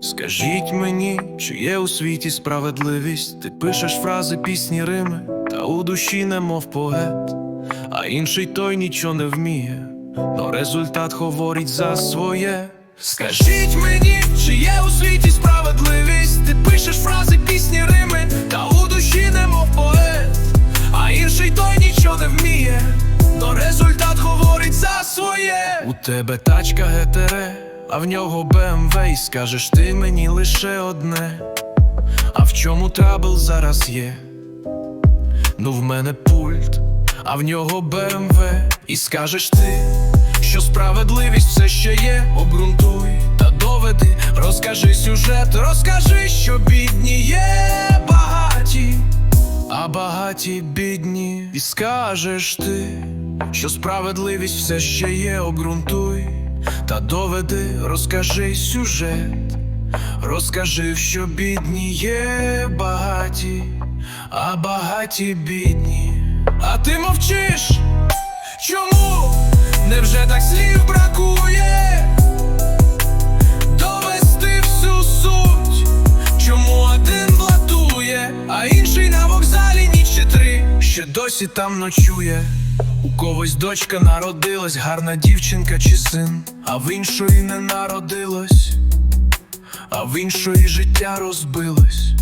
Скажіть мені, чи є у світі справедливість? Ти пишеш фрази, пісні, рими, та у душі немов поет, а інший той нічого не вміє, но результат говорить за своє. Скажіть мені, чи є у світі справедливість? Ти пишеш фрази, пісні, рими, та у душі немов поет, а інший той нічого не вміє, но результат говорить за своє. У тебе тачка ГТР, а в нього БМВ, і скажеш ти мені лише одне. А в чому трабл зараз є? Ну в мене пульт, а в нього БМВ, і скажеш ти, що справедливість все ще є, обґрунтуй та доведи, розкажи сюжет, розкажи, що бідні є багаті, а багаті бідні, і скажеш ти, що справедливість все ще є, обґрунтуй доведи, розкажи сюжет. Розкажи, що бідні є багаті, а багаті бідні. А ти мовчиш? Чому? Невже так слів бракує? Довести всю суть, чому один блатує, а інший на вокзалі ніч чи три, ще досі там ночує. У когось дочка народилась, гарна дівчинка чи син, а в іншої не народилось а в іншої життя розбилось.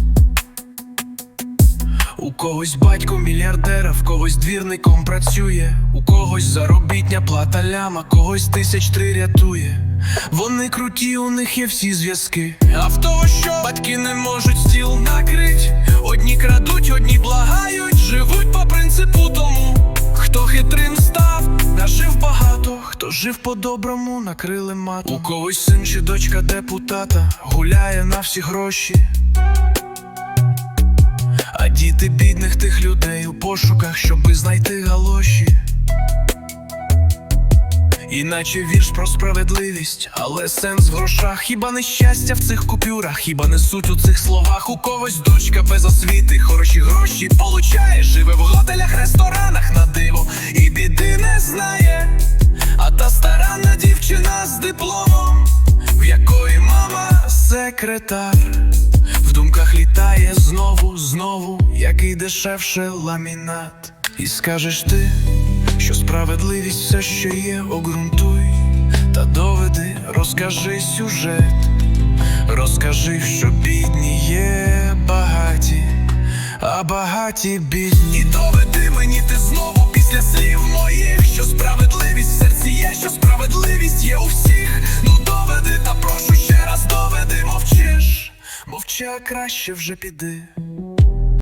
У когось батько мільярдера, в когось двірником працює, у когось заробітня плата ляма, когось тисяч три рятує. Вони круті, у них є всі зв'язки. А в того, що батьки не можуть стіл накрить, одні хто жив по-доброму, накрили матом. У когось син чи дочка депутата гуляє на всі гроші. А діти бідних тих людей у пошуках, щоби знайти галоші. Іначе вірш про справедливість, але сенс в грошах, хіба не щастя в цих купюрах, хіба не суть у цих словах. У когось дочка без освіти, хороші гроші получає, живе в готелях, ресторанах на диво і біди не знає. Секретар, в думках літає знову, знову, який дешевше ламінат. І скажеш ти, що справедливість все ще є, обґрунтуй та доведи, розкажи сюжет, розкажи, що бідні є багаті, а багаті бідні. І доведи мені ти знову ще краще вже піди.